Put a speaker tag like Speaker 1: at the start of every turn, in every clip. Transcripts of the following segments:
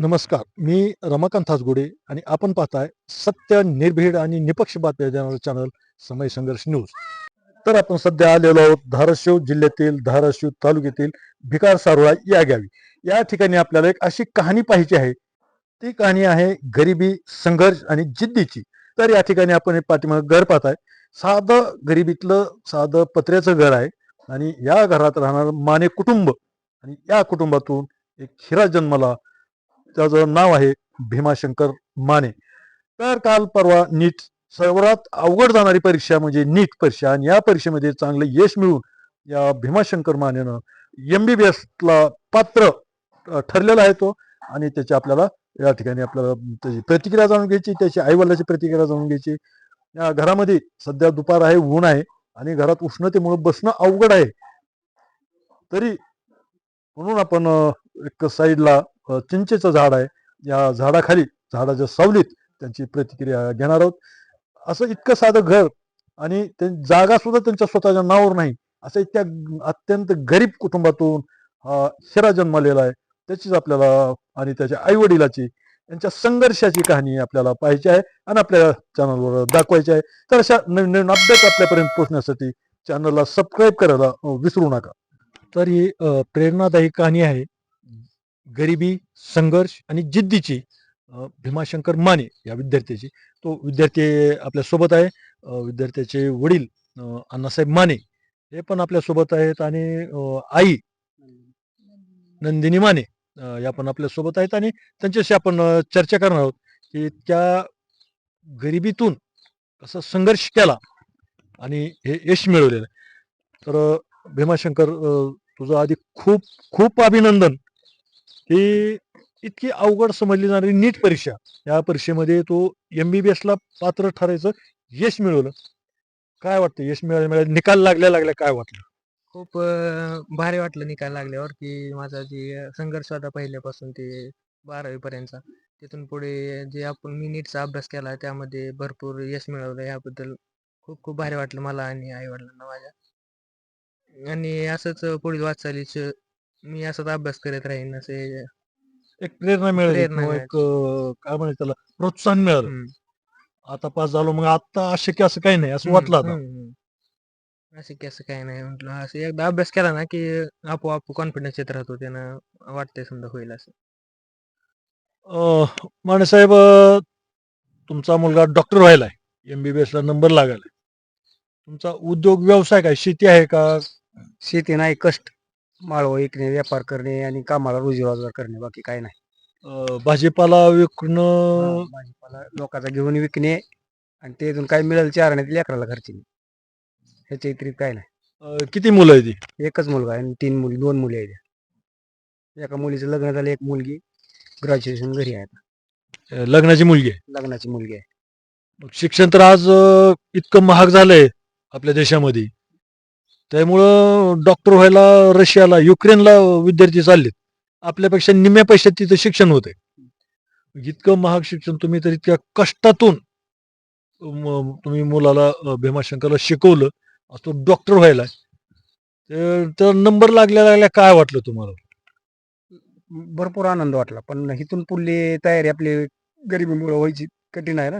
Speaker 1: नमस्कार. मी रमाकांत हासगुडे आणि आपण पाहताय सत्य निर्भीड आणि निपक्ष बातम्या देणारं चॅनल समय संघर्ष न्यूज. तर आपण सध्या आलेलो आहोत धाराशिव जिल्ह्यातील धाराशिव तालुक्यातील भिकार सारोळा या गावी. या ठिकाणी आपल्याला एक अशी कहाणी पाहिजे आहे. ती कहाणी आहे गरिबी संघर्ष आणि जिद्दीची. तर या ठिकाणी आपण एक पाठीमाग घर पाहताय. साधं गरिबीतलं साधं पत्र्याचं घर आहे आणि या घरात राहणार माने कुटुंब. आणि या कुटुंबातून एक हिरा जन्माला त्याचं नाव आहे भीमाशंकर माने. तर काल परवा नीट सर्वात अवघड जाणारी परीक्षा म्हणजे नीट परीक्षा आणि या परीक्षेमध्ये चांगलं यश मिळून या भीमाशंकर मानेनं एम बी बी एसला पात्र ठरलेला आहे तो आणि त्याची आपल्याला या ठिकाणी आपल्याला त्याची प्रतिक्रिया जाणून घ्यायची त्याची आईवडिलाची प्रतिक्रिया जाणून घ्यायची. या घरामध्ये सध्या दुपार आहे ऊन आहे आणि घरात उष्णतेमुळे बसणं अवघड आहे. तरी म्हणून आपण एक साईडला चिंचेचं झाड आहे. या झाडाखाली झाडाच्या सावलीत त्यांची प्रतिक्रिया घेणार आहोत. असं इतकं साधं घर आणि ते जागा सुद्धा त्यांच्या स्वतःच्या नावावर नाही. असं इतक्या अत्यंत गरीब कुटुंबातून हा हिरा जन्मलेला आहे. त्याचीच आपल्याला आणि त्याच्या आई वडिलाची यांच्या संघर्षाची कहाणी आपल्याला पाहायची आहे आणि आपल्या चॅनलवर दाखवायची आहे. तर अशा नवीन नवीन अपडेट आपल्यापर्यंत पोहोचण्यासाठी चॅनलला सबस्क्राईब करायला विसरू नका. तर ही प्रेरणादायी कहाणी आहे. गरिबी संघर्ष आणि जिद्दीची भीमाशंकर माने या विद्यार्थ्याची. तो विद्यार्थी आपल्यासोबत आहे. विद्यार्थ्याचे वडील अण्णासाहेब माने हे पण आपल्यासोबत आहेत आणि आई नंदिनी माने या पण आपल्यासोबत आहेत आणि त्यांच्याशी आपण चर्चा करणार आहोत की त्या गरिबीतून कसा संघर्ष केला आणि हे यश मिळवलेलं. आहे तर भीमाशंकर तुझं आधी खूप खूप अभिनंदन. ही इतकी अवघड समजली जाणारी नीट परीक्षा. या परीक्षेमध्ये तो एम बी बी एसला पात्र ठरायचं यश मिळवलं. काय वाटतं? यश मिळालं मिळालं निकाल लागल्या लागल्या काय वाटलं?
Speaker 2: खूप भारी वाटलं निकाल लागल्यावर की माझा जे संघर्ष होता पहिल्यापासून ते बारावी पर्यंतचा तिथून पुढे जे आपण मी नीटचा अभ्यास केला त्यामध्ये भरपूर यश मिळवलं. याबद्दल खूप खूप भारी वाटलं मला आणि आई वडिलांना माझ्या. आणि असंच पुढील वाटचालीच मी असाच अभ्यास करत राहीन असे
Speaker 1: एक प्रेरणा मिळाली
Speaker 2: प्रेरणा
Speaker 1: किंवा एक अं, काय म्हणायचं त्याला प्रोत्साहन मिळालं.
Speaker 2: हम्म,
Speaker 1: आता पास झालो मग आता अशक्य असं काही नाही असं वाटलं आता.
Speaker 2: हम्म, हम्म. असं की असं काही नाही म्हटलं. असं एकदा अभ्यास केला ना की आपोआप कॉन्फिडन्स येत राहतो त्यानं वाटतंय समजा होईल असं.
Speaker 1: अं, माने साहेब अं, तुमचा मुलगा डॉक्टर व्हायलाय एम बी बी एसला नंबर लागायलाय. तुमचा उद्योग व्यवसाय काय शेती आहे का?
Speaker 3: शेती नाही कष्ट. माळव विकणे व्यापार करणे आणि कामाला रोजी रोजगार करणे बाकी काही नाही.
Speaker 1: अं, भाजीपाला विकणं
Speaker 3: भाजीपाला लोकांचा घेऊन विकणे आणि त्यातून काय मिळेल चार आणि लेकराला खर्ची ह्याच्या व्यतिरिक्त काय नाही.
Speaker 1: अं, किती मुलं आहे ती?
Speaker 3: एकच मुलगा आहे आणि तीन मुली दोन मुली आहेत. एका मुलीचं लग्न झालं एक मुलगी. ग्रॅज्युएशन घरी आहे आता.
Speaker 1: अं, लग्नाची मुलगी आहे?
Speaker 3: लग्नाची मुलगी आहे.
Speaker 1: मग शिक्षण तर आज अं, इतकं महाग झालंय आपल्या देशामध्ये. त्यामुळं डॉक्टर व्हायला रशियाला युक्रेनला विद्यार्थी चाललेत. आपल्यापेक्षा निम्म्या पैशात तिथं शिक्षण होतंय. इतकं महाग शिक्षण तुम्ही तर इतक्या कष्टातून तुम्ही मुलाला भीमाशंकरला शिकवलं तो डॉक्टर व्हायला. तर- नंबर लागल्या लागल्या काय वाटलं तुम्हाला?
Speaker 3: भरपूर आनंद वाटला पण इथून पुढली तयारी आपली गरिबीमुळे व्हायची कठीण आहे ना.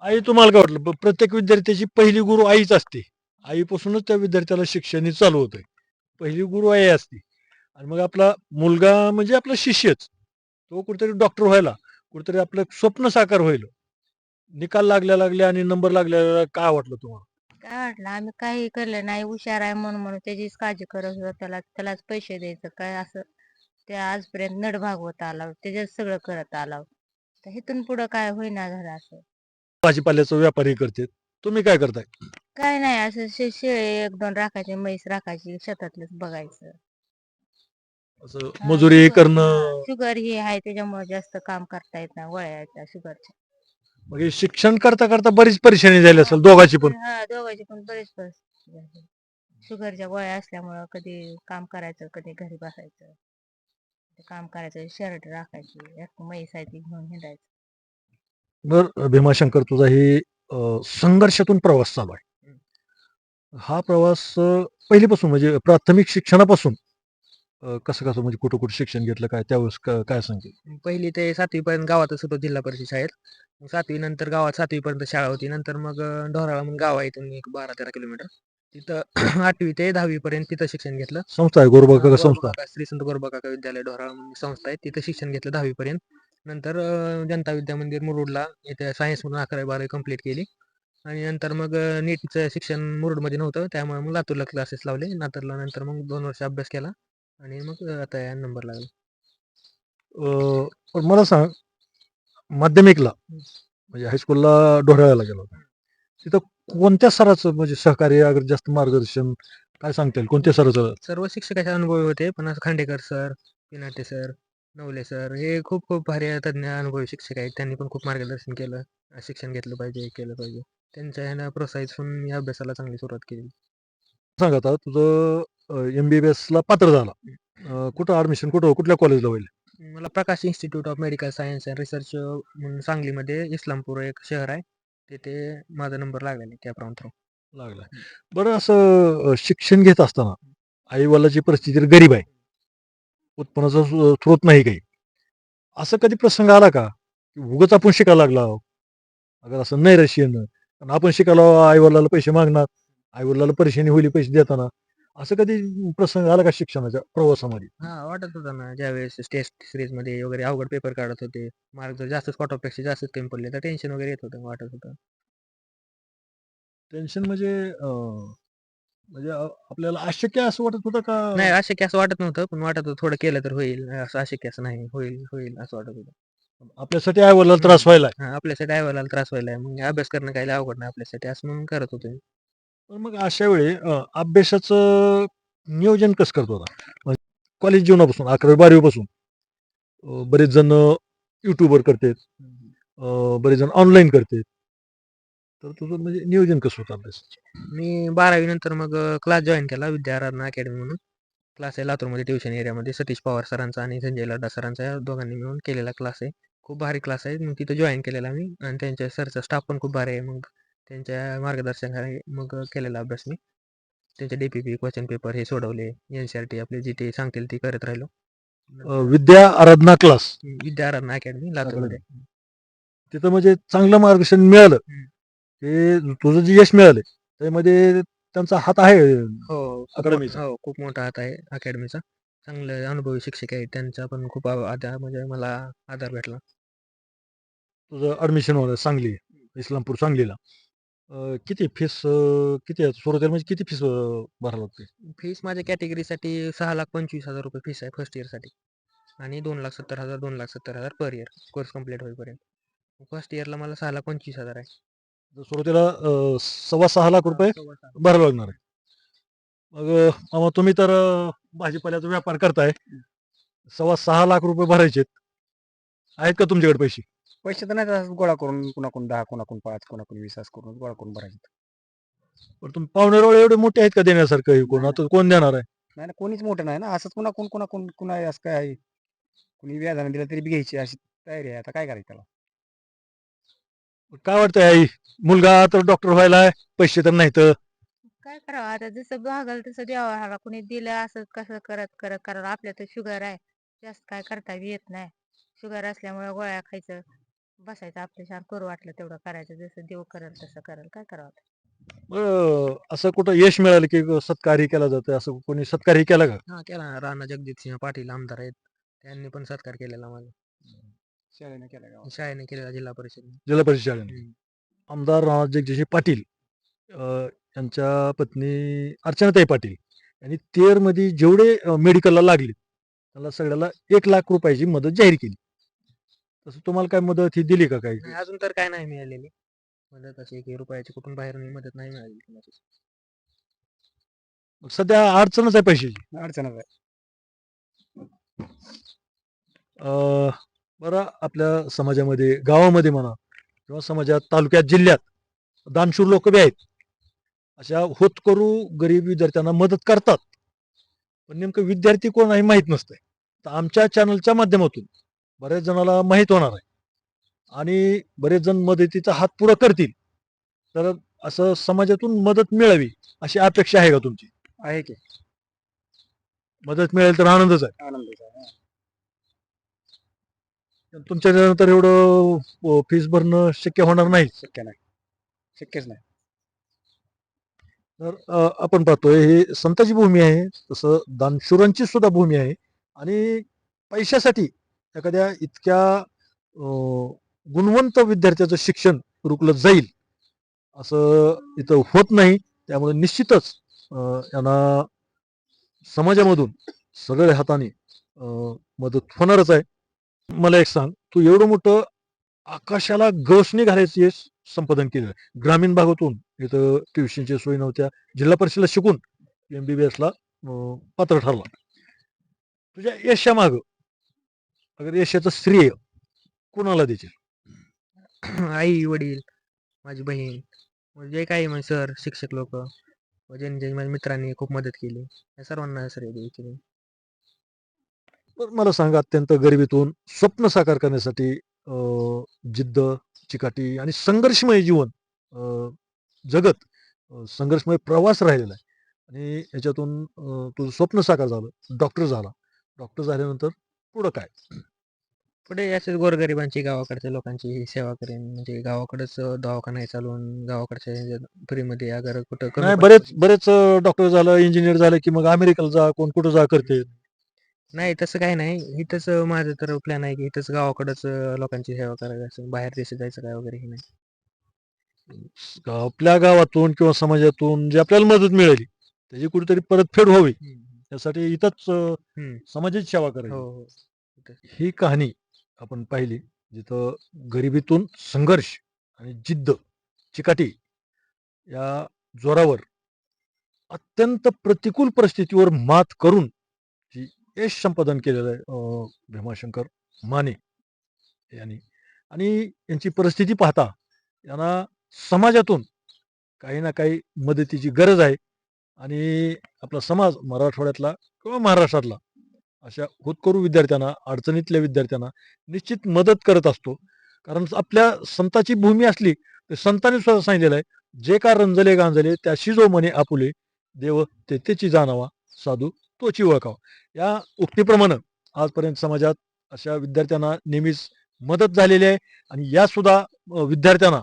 Speaker 1: आई तुम्हाला काय वाटलं? प्रत्येक विद्यार्थ्याची पहिली गुरु आईच असते. आईपासूनच त्या विद्यार्थ्याला शिक्षण हे चालू होतंय. पहिली गुरु आई असते. आणि मग आपला मुलगा म्हणजे आपला शिष्यच. तो कुठेतरी डॉक्टर व्हायला कुठेतरी आपलं स्वप्न साकार होईल निकाल लागल्या लागल्या आणि नंबर लागल्या काय वाटलं तुम्हाला?
Speaker 4: काय वाटलं? आम्ही काही केलं नाही. हुशार आहे म्हणून म्हणून त्याचीच काळजी करत होतो. त्याला त्यालाच पैसे द्यायचं. काय असं? ते आजपर्यंत नड भागवत आला त्याच्यात सगळं करत आला तर इथून पुढं काय होईना झालं असं.
Speaker 1: भाजीपाल्याचं व्यापारी करते तुम्ही काय करताय?
Speaker 4: काय नाही असं शे शेळे एक दोन राखायचे म्हैस राखायची शेतातलंच बघायचं.
Speaker 1: असं मजुरी करणं.
Speaker 4: शुगर ही आहे त्याच्यामुळे जास्त काम करता येत नाही वळ्याच्या शुगरच्या.
Speaker 1: मग हे शिक्षण करता करता बरीच परेशानी झाली असेल दोघाची पण.
Speaker 4: हा दोघांची पण बरेच परिस्थिती झाली. शुगरच्या गोळ्या असल्यामुळं कधी काम करायचं कधी घरी बसायचं. ते काम करायचं शर्ट राखायची एक म्हैस आहे ती घेऊन हिंडायचं.
Speaker 1: बर भीमाशंकर तुझा हे अं, संघर्षातून प्रवास चालू आहे. हा प्रवास अं, पहिलीपासून म्हणजे प्राथमिक शिक्षणापासून अ, कसं कसं म्हणजे कुठं कुठं शिक्षण घेतलं काय त्यावेळेस क- काय सांगेल
Speaker 2: पहिली ते सातवी पर्यंत गावातच होतो जिल्हा परिषद शाळेत. मग सातवी नंतर गावात सातवी पर्यंत शाळा होती. नंतर मग अं, ढोराळा म्हणून गाव आहे इथून एक बारा तेरा किलोमीटर. तिथं आठवी ते दहावी पर्यंत तिथं शिक्षण घेतलं.
Speaker 1: संस्था आहे गोरबा काका संस्था.
Speaker 2: श्री संत गोरबा काका विद्यालय ढोराळ म्हणून संस्था आहे. तिथं शिक्षण घेतलं दहावी पर्यंत. नंतर अं, जनता विद्या मंदिर मुरुडला इथे सायन्स म्हणून अकरावी बारावी कंप्लीट केली. आणि नंतर मग नीटचं शिक्षण मुरुडमध्ये नव्हतं. त्यामुळे मग लातूरला क्लासेस लावले. लातूरला नंतर मग दोन वर्ष अभ्यास केला आणि मग आता या नंबर लागला.
Speaker 1: पण मला सांग माध्यमिकला म्हणजे हायस्कूलला ढोराळ्याला गेलो. तिथं कोणत्या सराचं म्हणजे सहकार्य अगर जास्त मार्गदर्शन काय सांगता येईल कोणत्या सराचं?
Speaker 2: सर्व शिक्षकाचे अनुभवी होते पण Khandekar sir Pinate sir Navale sir हे खूप खूप भारी तज्ञ अनुभवी शिक्षक आहेत. त्यांनी पण खूप मार्गदर्शन केलं शिक्षण घेतलं पाहिजे केलं पाहिजे. त्यांच्या ह्यानं प्रोत्साहित या अभ्यासाला चांगली सुरुवात केली.
Speaker 1: सांग आता तुझं एम बी बी एसला पात्र झाला. अ, कुठं ऍडमिशन कुठं कुठल्या कॉलेजला होईल?
Speaker 2: मला Prakash institute of medical science and research म्हणून सांगलीमध्ये इस्लामपूर एक शहर आहे. तिथे माझा नंबर लागलेला आहे कॅप राऊंड थ्रू
Speaker 1: लागला बरं असं अ, शिक्षण घेत असताना आई वडिलाची परिस्थिती गरीब आहे उत्पन्नाचा स्रो- स्रोत नाही काही असं कधी प्रसंग आला का? की उगाच आपण शिकायला लागला अगर असं नाही रशियन पण आपण शिकायला आई वडिलाला पैसे मागणार आई वडिलाला परेशानी होईल पैसे देताना. असं कधी प्रसंग आला का शिक्षणाच्या प्रवासामध्ये?
Speaker 2: हा वाटत होता ना ज्यावेळेस टेस्ट सिरीजमध्ये वगैरे अवघड पेपर काढत होते मार्क जर जास्तच कटपेक्षा जास्तच कमी पडले तर टेन्शन वगैरे येत होतं वाटत होतं.
Speaker 1: टेन्शन म्हणजे अं, म्हणजे अ- आपल्याला अशक्य असं वाटत होतं का?
Speaker 2: नाही अशक्य असं वाटत नव्हतं पण वाटत होतं थोडं केलं तर होईल असं अशक्य असं नाही होईल होईल असं वाटत होतं.
Speaker 1: आपल्यासाठी आई वडिलाला त्रास व्हायला
Speaker 2: हा आपल्यासाठी आईवडिलाला त्रास व्हायला मग अभ्यास करणं काही अवघड नाही आपल्यासाठी असं म्हणून करत होतो मी.
Speaker 1: तर मग अशा वेळी अ, अभ्यासाचं नियोजन कसं करतो आता कॉलेज जीवनापासून अकरावी बारावी पासून? अ, बरेच जण युट्यूबवर करतात. अ, बरेच जण ऑनलाईन करतात. तर तुझं म्हणजे नियोजन कसं होतं अभ्यासाचं?
Speaker 2: मी बारावी नंतर मग क्लास जॉईन केला विद्याराधना अकॅडमी म्हणून. क्लास आहे लातूरमध्ये ट्युशन एरियामध्ये सतीश पवार सरांचा आणि संजय लड्डा सरांचा या दोघांनी मिळून केलेला क्लास आहे. खूप भारी क्लास आहे. मग तिथं जॉईन केलेला मी आणि त्यांच्या सरचा स्टाफ पण खूप भारी आहे. मग त्यांच्या मार्गदर्शनाखाली मग केलेला अभ्यास मी. त्यांचे D P P question paper हे सोडवले. एन सी आर टी आपले जी ते सांगतील ती करत राहिलो.
Speaker 1: विद्या आराधना क्लास
Speaker 2: विद्याराधना अकॅडमी लातूरमध्ये.
Speaker 1: तिथं म्हणजे चांगलं मार्गदर्शन मिळालं. ते तुझं जे यश मिळालं त्यामध्ये त्यांचा हात आहे
Speaker 2: हो खूप
Speaker 1: अकॅडमीचा.
Speaker 2: हो खूप मोठा हात आहे अकॅडमीचा चांगले अनुभवी शिक्षक आहेत. त्यांचा पण खूप म्हणजे मला आधार भेटला.
Speaker 1: तुझं ऍडमिशन होणार सांगली इस्लामपूर सांगलीला. अ, किती फीस किती आहे? सुरुवातीला म्हणजे किती फीस भरायला लागते?
Speaker 2: फीस माझ्या कॅटेगरीसाठी सहा लाख पंचवीस हजार रुपये फीस आहे फर्स्ट इयरसाठी आणि दोन लाख सत्तर हजार दोन लाख सत्तर हजार पर इयर कोर्स कंप्लीट होईपर्यंत. फर्स्ट इयरला मला सहा लाख पंचवीस हजार आहे.
Speaker 1: तर सुरुवातीला अ, सव्वा सहा लाख रुपये
Speaker 2: सव्वा सहा.
Speaker 1: भरायला लागणार आहे. मग अ, मामा तुम्ही तर अ, भाजीपाल्याचा व्यापार करताय. सव्वा सहा लाख रुपये भरायचे आहेत का तुमच्याकडे पैसे?
Speaker 3: पैसे तर नाही असं गोळा करून कुणाकडून दहा कुणाकडून पाच कुणाकडून वीस असं करून गोळा करून भरायचे.
Speaker 1: पण तुम्ही पाहुणे एवढे मोठे आहेत का देण्यासारखं हे कोण? आता कोण देणार आहे?
Speaker 3: नाही ना कोणीच मोठं नाही ना. असंच कुणा कोण कुणा कोण कुणा असं काय आहे? कुणी व्याजाने दिलं तरी बी घ्यायची अशी तयारी आहे. आता काय करायचं त्याला?
Speaker 1: काय वाटतंय आई? मुलगा तर डॉक्टर व्हायला पैसे तर नाहीत.
Speaker 4: काय करावं? आता जसं भागल तसं द्यावं. ह्याला कुणी दिलं असं कसं करत करत कारण आपल्या तर शुगर आहे. जास्त काय करता बी येत नाही. शुगर असल्यामुळे गोळ्या खायचं. बसायचं आपल्या छान करू वाटलं तेवढं करायचं जसं देव करेल तसं करेल. काय करावं
Speaker 1: असं कुठं यश मिळालं की सत्कारही केला जातं असं कोणी सत्कारही केला का?
Speaker 2: हा केला ना. राणा जगजित सिंह पाटील आमदार आहेत. त्यांनी पण सत्कार केलेला माझा.
Speaker 3: शाळेने केलं गावात
Speaker 2: शाळेने केलेला जिल्हा परिषद.
Speaker 1: जिल्हा परिषद शाळेने. आमदार राणा जगजितसिंह पाटील अ, यांच्या पत्नी अर्चनाताई पाटील यांनी तेरमध्ये जेवढे अ, मेडिकलला लागले त्याला सगळ्याला एक लाख रुपयाची मदत जाहीर केली. तसं तुम्हाला काय मदत ही दिली का काही
Speaker 2: नाही अजून तर काय नाही मिळालेली. मदत अशी एक रुपयाची कुठून बाहेर मदत नाही मिळाली
Speaker 1: सध्या अडचणच आहे पैशाची.
Speaker 3: अडचणच आहे.
Speaker 1: अ, बरं आपल्या समाजामध्ये गावामध्ये म्हणा किंवा समाजात तालुक्यात जिल्ह्यात दानशूर लोक बी आहेत. अशा होतकरू गरीब विद्यार्थ्यांना मदत करतात. पण नेमकं विद्यार्थी कोण आहे माहीत नसतंय. तर आमच्या चॅनलच्या माध्यमातून बऱ्याच जणाला माहीत होणार आहे. आणि बरेच जण मदतीचा हात पुढं करतील. तर असं समाजातून मदत मिळावी अशी अपेक्षा आहे का तुमची?
Speaker 3: आहे की.
Speaker 1: मदत मिळेल तर आनंदच आहे.
Speaker 3: आनंदच आहे
Speaker 1: तुमच्या नंतर एवढं फीस भरणं शक्य होणार नाही.
Speaker 3: शक्य नाही. शक्यच नाही.
Speaker 1: तर अ, आपण पाहतोय हे संताची भूमी आहे. तसं दानशुरांची सुद्धा भूमी आहे. आणि पैशासाठी एखाद्या इतक्या गुणवंत विद्यार्थ्याचं शिक्षण रुकलं जाईल असं इथं होत नाही. त्यामुळे निश्चितच यांना समाजामधून सगळ्या हाताने मदत होणारच आहे. मला एक सांग तू एवढं मोठं आकाशाला गवसणी घालायचं यश संपादन केलं. ग्रामीण भागातून इथं ट्युशनची सोयी नव्हत्या. जिल्हा परिषदेला शिकून एम बी बी एसला पात्र ठरला. तुझ्या यशामागं अगर यशाचं श्रेय कोणाला देशील?
Speaker 2: आई वडील माझी बहीण म्हणजे काही म्हणजे सर शिक्षक लोक ज्यांनी ज्यांनी माझ्या मित्रांनी खूप मदत केली. या सर्वांना श्रेय द्यायची मी.
Speaker 1: तर मला सांग अत्यंत गरिबीतून स्वप्न साकार करण्यासाठी अं, जिद्द चिकाटी आणि संघर्षमय जीवन अं, जगत अं, संघर्षमय प्रवास राहिलेला आहे. आणि याच्यातून अं, तुझं स्वप्न साकार झालं. डॉक्टर झाला. डॉक्टर झाल्यानंतर पुढं काय?
Speaker 2: पुढे असेच गोरगरिबांची गावाकडच्या लोकांची ही सेवा करेन. म्हणजे गावाकडेच दवाखाना चालवून गावाकडच्या फ्रीमध्ये अगर कुठं
Speaker 1: नाही बरेच बरेच डॉक्टर झालं इंजिनियर झालं की मग अमेरिकेला जा कोण कुठं जा करते?
Speaker 2: नाही तसं काही नाही. इथंच माझं तर प्लॅन आहे की इथंच गावाकडंच लोकांची सेवा करायची. असं बाहेर देशात जायचं काय वगैरे हे नाही.
Speaker 1: आपल्या गावातून किंवा समाजातून जी आपल्याला मदत मिळाली त्याची कुठेतरी परतफेड व्हावी. त्यासाठी इथंच अं,
Speaker 2: हम्म.
Speaker 1: समाजाची सेवा करायची
Speaker 2: हो हो.
Speaker 1: ही कहाणी आपण पाहिली जिथं गरिबीतून संघर्ष आणि जिद्द चिकाटी या जोरावर अत्यंत प्रतिकूल परिस्थितीवर मात करून जी यश संपादन केलेलं आहे भीमाशंकर माने यांनी. आणि यांची परिस्थिती पाहता यांना समाजातून काही ना काही मदतीची गरज आहे. आणि आपला समाज मराठवाड्यातला किंवा महाराष्ट्रातला अशा होतकरू विद्यार्थ्यांना अडचणीतल्या विद्यार्थ्यांना निश्चित मदत करत असतो. कारण आपल्या संताची भूमी असली तर संतांनी सुद्धा सांगितलेलं आहे जे का रंजले गांजले त्याशी जो म्हणे आपुले देव तेथेची जाणावा साधू तोची ओळखावा. या उक्तीप्रमाणे आजपर्यंत समाजात अशा विद्यार्थ्यांना नेहमीच मदत झालेली आहे आणि या सुद्धा विद्यार्थ्यांना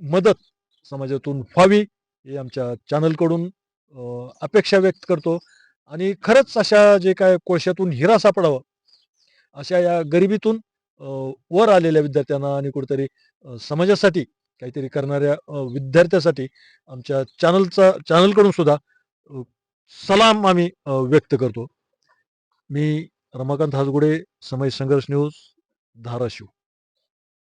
Speaker 1: मदत समाजातून व्हावी हे आमच्या चॅनलकडून अपेक्षा व्यक्त करतो. आणि खरंच अशा जे काय कोळशातून हिरा सापडावा अशा या गरिबीतून वर आलेल्या विद्यार्थ्यांना आणि कुठेतरी समाजासाठी काहीतरी करणाऱ्या विद्यार्थ्यासाठी आमच्या चॅनलचा चॅनलकडून सुद्धा सलाम आम्ही व्यक्त करतो. मी रमाकांत हासगुडे समय संघर्ष न्यूज धाराशिव.